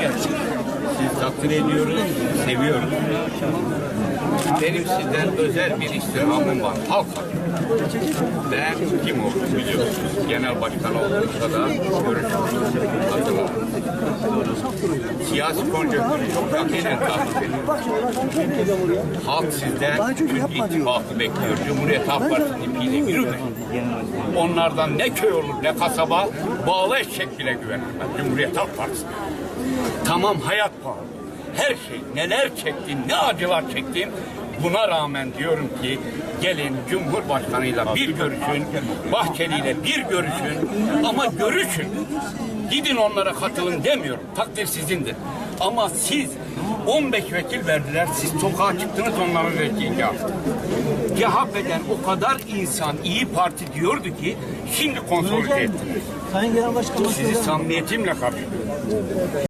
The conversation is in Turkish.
gerçek. Siz takdir ediyoruz, seviyoruz. Benim sizden özel bir istirhamım var. Halk. Ben kim olduğumu biliyorsunuz. Genel başkan olduğumda da görüşmüştüm. Siyasi konjonktürü çok yakinen takip ediyorum. Halk sizden Türk ittifakı bekliyor. Cumhuriyet Halk Partisi'nin ipiyle yürümeyin. Onlardan ne köy olur ne kasaba bağlı eşek bile güvenilmez. Cumhuriyet Halk Partisi. Tamam hayat pahalı. Her şey neler çektin, ne acılar çektin. Buna rağmen diyorum ki gelin Cumhurbaşkanıyla bir görüşün, Bahçeli'yle bir görüşün ama görüşün. Gidin onlara katılın demiyorum. Takdir sizindir. Ama siz 15 vekil verdiler. Siz sokağa çıktınız onların vekili yaptı. CHP'den o kadar insan iyi Parti diyordu ki şimdi konsolide ettiniz. Sayın Genel Başkanım. Sizi samimiyetimle karşılıyorum.